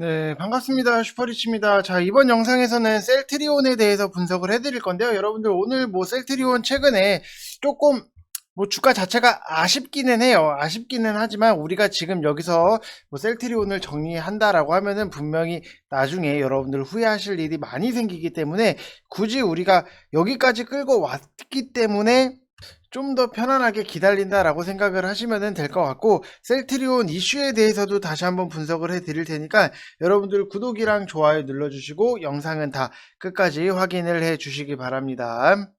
네, 반갑습니다. 슈퍼리치입니다. 자, 이번 영상에서는 셀트리온에 대해서 분석을 해드릴 건데요. 여러분들 오늘 뭐 셀트리온 최근에 조금 뭐 주가 자체가 아쉽기는 해요. 아쉽기는 하지만 우리가 지금 여기서 뭐 셀트리온을 정리한다라고 하면은 분명히 나중에 여러분들 후회하실 일이 많이 생기기 때문에 굳이 우리가 여기까지 끌고 왔기 때문에 좀 더 편안하게 기다린다라고 생각을 하시면 될 것 같고 셀트리온 이슈에 대해서도 다시 한번 분석을 해 드릴 테니까 여러분들 구독이랑 좋아요 눌러주시고 영상은 다 끝까지 확인을 해 주시기 바랍니다.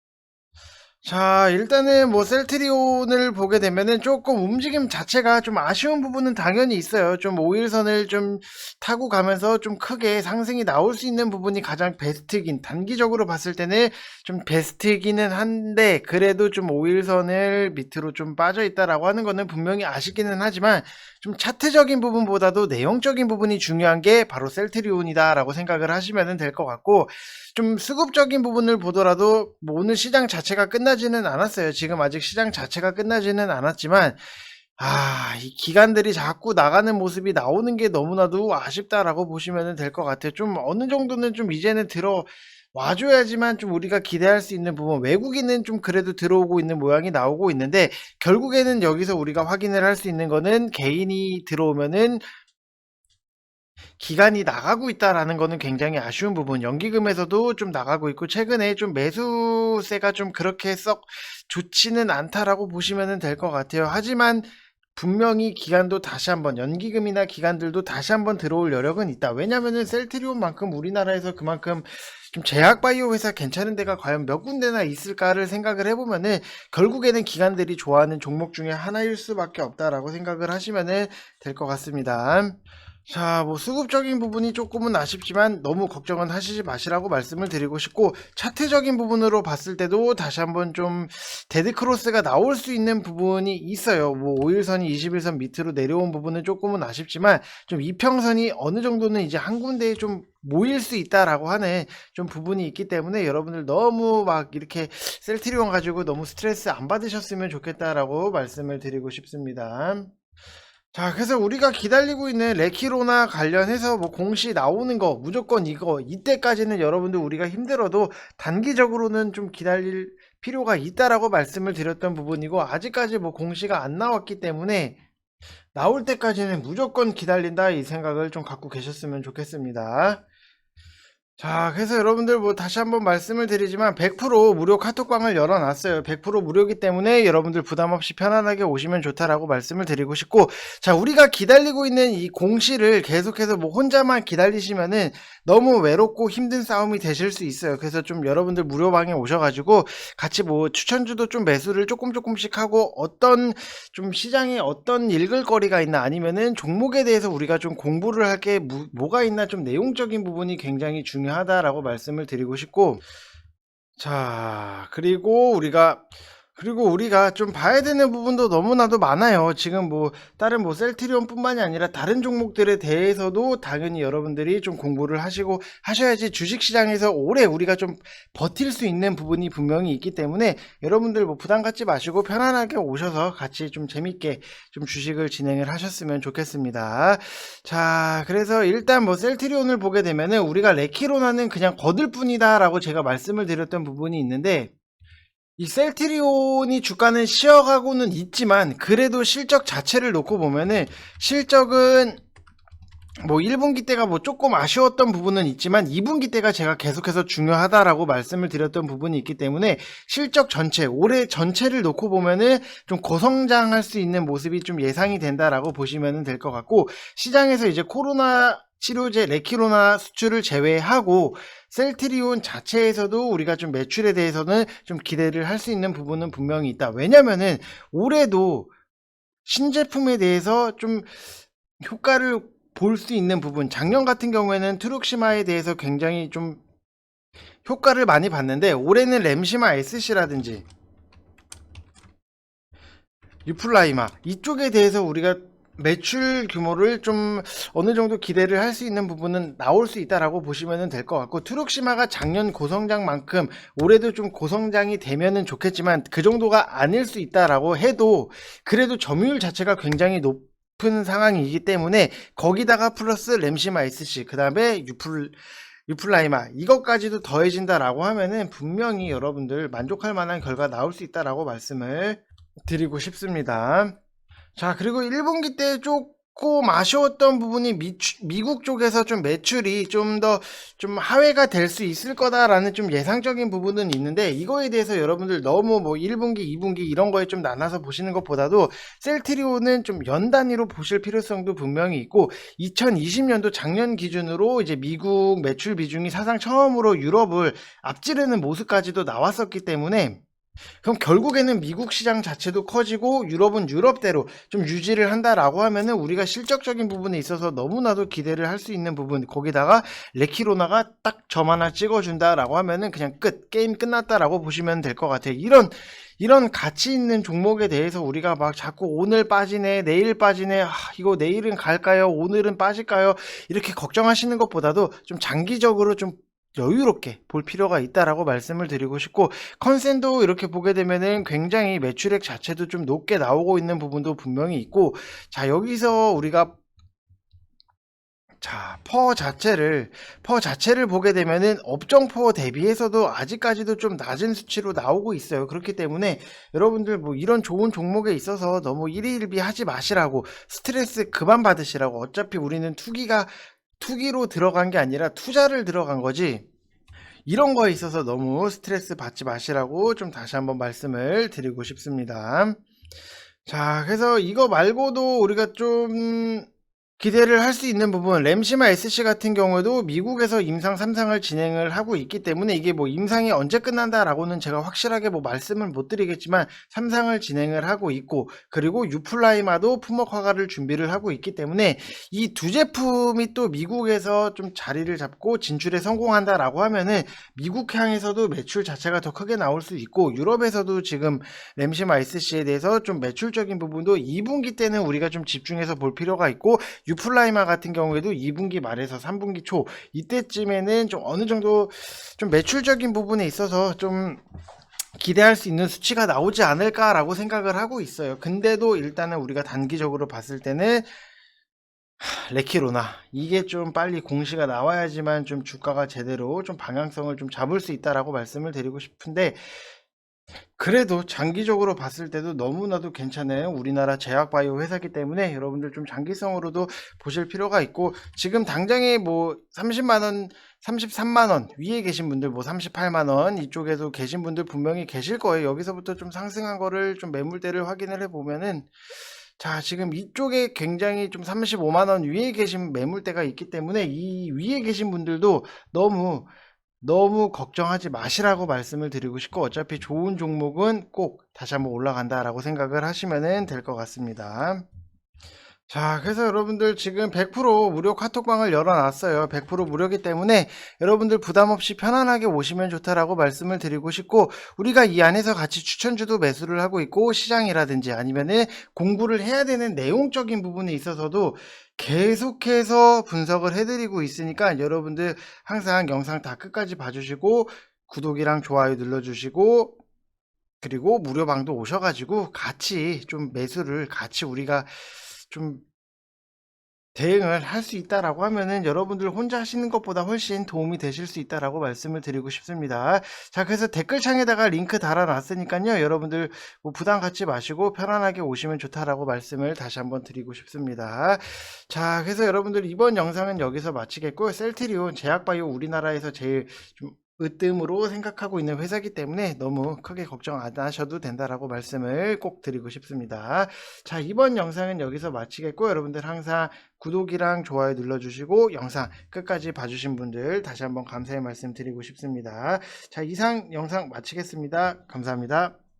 자, 일단은 뭐 셀트리온을 보게 되면은 조금 움직임 자체가 좀 아쉬운 부분은 당연히 있어요. 좀 5일선을 좀 타고 가면서 좀 크게 상승이 나올 수 있는 부분이 가장 베스트긴, 단기적으로 봤을 때는 좀 베스트기는 한데, 그래도 좀 5일선을 밑으로 좀 빠져 있다라고 하는 거는 분명히 아쉽기는 하지만, 좀 차트적인 부분보다도 내용적인 부분이 중요한 게 바로 셀트리온이다라고 생각을 하시면 될 것 같고, 좀 수급적인 부분을 보더라도 뭐 오늘 시장 자체가 끝나 지는 않았어요. 지금 아직 시장 자체가 끝나지는 않았지만 아, 이 기관들이 자꾸 나가는 모습이 나오는 게 너무나도 아쉽다라고 보시면 될 것 같아요. 좀 어느 정도는 좀 이제는 들어 와줘야지만 좀 우리가 기대할 수 있는 부분, 외국인은 좀 그래도 들어오고 있는 모양이 나오고 있는데, 결국에는 여기서 우리가 확인을 할 수 있는 거는 개인이 들어오면은 기간이 나가고 있다라는 거는 굉장히 아쉬운 부분. 연기금에서도 좀 나가고 있고 최근에 좀 매수세가 좀 그렇게 썩 좋지는 않다라고 보시면 될 것 같아요. 하지만 분명히 기간도 다시 한번 연기금이나 기관들도 다시 한번 들어올 여력은 있다. 왜냐면은 셀트리온만큼 우리나라에서 그만큼 좀 제약 바이오 회사 괜찮은 데가 과연 몇 군데나 있을까를 생각을 해보면은 결국에는 기관들이 좋아하는 종목 중에 하나일 수밖에 없다라고 생각을 하시면은 될것 같습니다. 자, 뭐 수급적인 부분이 조금은 아쉽지만 너무 걱정은 하시지 마시라고 말씀을 드리고 싶고 차트적인 부분으로 봤을 때도 다시 한번 좀 데드크로스가 나올 수 있는 부분이 있어요. 뭐 5일선이 21선 밑으로 내려온 부분은 조금은 아쉽지만 좀 이평선이 어느 정도는 이제 한 군데에 좀 모일 수 있다라고 하는 좀 부분이 있기 때문에 여러분들 너무 막 이렇게 셀트리온 가지고 너무 스트레스 안 받으셨으면 좋겠다라고 말씀을 드리고 싶습니다. 자, 그래서 우리가 기다리고 있는 레키로나 관련해서 뭐 공시 나오는 거 무조건 이거 이때까지는 여러분들 우리가 힘들어도 단기적으로는 좀 기다릴 필요가 있다라고 말씀을 드렸던 부분이고 아직까지 뭐 공시가 안 나왔기 때문에 나올 때까지는 무조건 기다린다 이 생각을 좀 갖고 계셨으면 좋겠습니다. 자, 그래서 여러분들 뭐 다시 한번 말씀을 드리지만 100% 무료 카톡방을 열어놨어요. 100% 무료기 때문에 여러분들 부담 없이 편안하게 오시면 좋다라고 말씀을 드리고 싶고, 자, 우리가 기다리고 있는 이 공시를 계속해서 뭐 혼자만 기다리시면은 너무 외롭고 힘든 싸움이 되실 수 있어요. 그래서 좀 여러분들 무료방에 오셔가지고 같이 뭐 추천주도 좀 매수를 조금 조금씩 하고 어떤 좀 시장에 어떤 읽을 거리가 있나 아니면은 종목에 대해서 우리가 좀 공부를 할 게 뭐가 있나 좀 내용적인 부분이 굉장히 중요 하다라고 말씀을 드리고 싶고 자 그리고 우리가 그리고 우리가 좀 봐야 되는 부분도 너무나도 많아요. 지금 뭐 다른 뭐 셀트리온뿐만이 아니라 다른 종목들에 대해서도 당연히 여러분들이 좀 공부를 하시고 하셔야지 주식 시장에서 오래 우리가 좀 버틸 수 있는 부분이 분명히 있기 때문에 여러분들 뭐 부담 갖지 마시고 편안하게 오셔서 같이 좀 재밌게 좀 주식을 진행을 하셨으면 좋겠습니다. 자, 그래서 일단 뭐 셀트리온을 보게 되면은 우리가 레키로나는 그냥 거들 뿐이다라고 제가 말씀을 드렸던 부분이 있는데 이 셀트리온이 주가는 쉬어가고는 있지만 그래도 실적 자체를 놓고 보면은 실적은 뭐 1분기 때가 뭐 조금 아쉬웠던 부분은 있지만 2분기 때가 제가 계속해서 중요하다라고 말씀을 드렸던 부분이 있기 때문에 실적 전체 올해 전체를 놓고 보면은 좀 고성장할 수 있는 모습이 좀 예상이 된다라고 보시면 될 것 같고 시장에서 이제 코로나 치료제 레키로나 수출을 제외하고 셀트리온 자체에서도 우리가 좀 매출에 대해서는 좀 기대를 할 수 있는 부분은 분명히 있다. 왜냐면은 올해도 신제품에 대해서 좀 효과를 볼 수 있는 부분, 작년 같은 경우에는 트룩시마에 대해서 굉장히 좀 효과를 많이 봤는데 올해는 램시마 SC라든지 유플라이마 이쪽에 대해서 우리가 매출 규모를 좀 어느 정도 기대를 할 수 있는 부분은 나올 수 있다라고 보시면 될 것 같고 트룩시마가 작년 고성장만큼 올해도 좀 고성장이 되면은 좋겠지만 그 정도가 아닐 수 있다라고 해도 그래도 점유율 자체가 굉장히 높 높은 상황이기 때문에 거기다가 플러스 램시마 SC 그 다음에 유플 유플라이마 이것까지도 더해진다라고 하면은 분명히 여러분들 만족할 만한 결과 나올 수 있다라고 말씀을 드리고 싶습니다. 자 그리고 1분기 때 조금 아쉬웠던 부분이 미, 미국 쪽에서 좀 매출이 좀더좀 하회가 될 수 있을 거다라는 좀 예상적인 부분은 있는데 이거에 대해서 여러분들 너무 뭐 1분기, 2분기 이런 거에 좀 나눠서 보시는 것보다도 셀트리온은 좀 연 단위로 보실 필요성도 분명히 있고 2020년도 작년 기준으로 이제 미국 매출 비중이 사상 처음으로 유럽을 앞지르는 모습까지도 나왔었기 때문에 그럼 결국에는 미국 시장 자체도 커지고 유럽은 유럽대로 좀 유지를 한다라고 하면은 우리가 실적적인 부분에 있어서 너무나도 기대를 할 수 있는 부분 거기다가 레키로나가 딱 점 하나 찍어준다라고 하면은 그냥 끝 게임 끝났다라고 보시면 될 것 같아요. 이런 이런 가치 있는 종목에 대해서 우리가 막 자꾸 오늘 빠지네 내일 빠지네 아, 이거 내일은 갈까요? 오늘은 빠질까요? 이렇게 걱정하시는 것보다도 좀 장기적으로 좀 여유롭게 볼 필요가 있다라고 말씀을 드리고 싶고 컨센도 이렇게 보게 되면은 굉장히 매출액 자체도 좀 높게 나오고 있는 부분도 분명히 있고 자 여기서 우리가 자, 퍼 자체를, 퍼 자체를 보게 되면은 업종 퍼 대비해서도 아직까지도 좀 낮은 수치로 나오고 있어요. 그렇기 때문에 여러분들 뭐 이런 좋은 종목에 있어서 너무 일희일비 하지 마시라고 스트레스 그만 받으시라고 어차피 우리는 투기가 투기로 들어간 게 아니라 투자를 들어간 거지. 이런 거에 있어서 너무 스트레스 받지 마시라고 좀 다시 한번 말씀을 드리고 싶습니다. 자, 그래서 이거 말고도 우리가 좀 기대를 할 수 있는 부분 램시마 SC 같은 경우에도 미국에서 임상 3상을 진행을 하고 있기 때문에 이게 뭐 임상이 언제 끝난다라고는 제가 확실하게 뭐 말씀을 못 드리겠지만 3상을 진행을 하고 있고 그리고 유플라이마도 품목 허가를 준비를 하고 있기 때문에 이 두 제품이 또 미국에서 좀 자리를 잡고 진출에 성공한다라고 하면은 미국 향에서도 매출 자체가 더 크게 나올 수 있고 유럽에서도 지금 램시마 SC에 대해서 좀 매출적인 부분도 2분기 때는 우리가 좀 집중해서 볼 필요가 있고 유플라이마 같은 경우에도 2분기 말에서 3분기 초 이때쯤에는 좀 어느 정도 좀 매출적인 부분에 있어서 좀 기대할 수 있는 수치가 나오지 않을까라고 생각을 하고 있어요. 근데도 일단은 우리가 단기적으로 봤을 때는 하, 레키로나 이게 좀 빨리 공시가 나와야지만 좀 주가가 제대로 좀 방향성을 좀 잡을 수 있다라고 말씀을 드리고 싶은데 그래도 장기적으로 봤을 때도 너무나도 괜찮아요. 우리나라 제약바이오 회사기 때문에 여러분들 좀 장기성으로도 보실 필요가 있고 지금 당장에 뭐 30만 원, 33만 원 위에 계신 분들 뭐 38만 원 이쪽에도 계신 분들 분명히 계실 거예요. 여기서부터 좀 상승한 거를 좀 매물대를 확인을 해 보면은 자, 지금 이쪽에 굉장히 좀 35만 원 위에 계신 매물대가 있기 때문에 이 위에 계신 분들도 너무 너무 걱정하지 마시라고 말씀을 드리고 싶고 어차피 좋은 종목은 꼭 다시 한번 올라간다라고 생각을 하시면 될 것 같습니다. 자, 그래서 여러분들 지금 100% 무료 카톡방을 열어놨어요. 100% 무료기 때문에 여러분들 부담 없이 편안하게 오시면 좋다라고 말씀을 드리고 싶고 우리가 이 안에서 같이 추천주도 매수를 하고 있고 시장이라든지 아니면은 공부를 해야 되는 내용적인 부분에 있어서도 계속해서 분석을 해드리고 있으니까 여러분들 항상 영상 다 끝까지 봐주시고 구독이랑 좋아요 눌러주시고 그리고 무료방도 오셔가지고 같이 좀 매수를 같이 우리가 좀 대응을 할 수 있다라고 하면은 여러분들 혼자 하시는 것보다 훨씬 도움이 되실 수 있다라고 말씀을 드리고 싶습니다. 자, 그래서 댓글창에다가 링크 달아놨으니까요. 여러분들 뭐 부담 갖지 마시고 편안하게 오시면 좋다라고 말씀을 다시 한번 드리고 싶습니다. 자, 그래서 여러분들 이번 영상은 여기서 마치겠고요. 셀트리온 제약바이오 우리나라에서 제일 좀 으뜸으로 생각하고 있는 회사기 때문에 너무 크게 걱정 안 하셔도 된다라고 말씀을 꼭 드리고 싶습니다. 자, 이번 영상은 여기서 마치겠고 여러분들 항상 구독이랑 좋아요 눌러주시고 영상 끝까지 봐주신 분들 다시 한번 감사의 말씀 드리고 싶습니다. 자, 이상 영상 마치겠습니다. 감사합니다.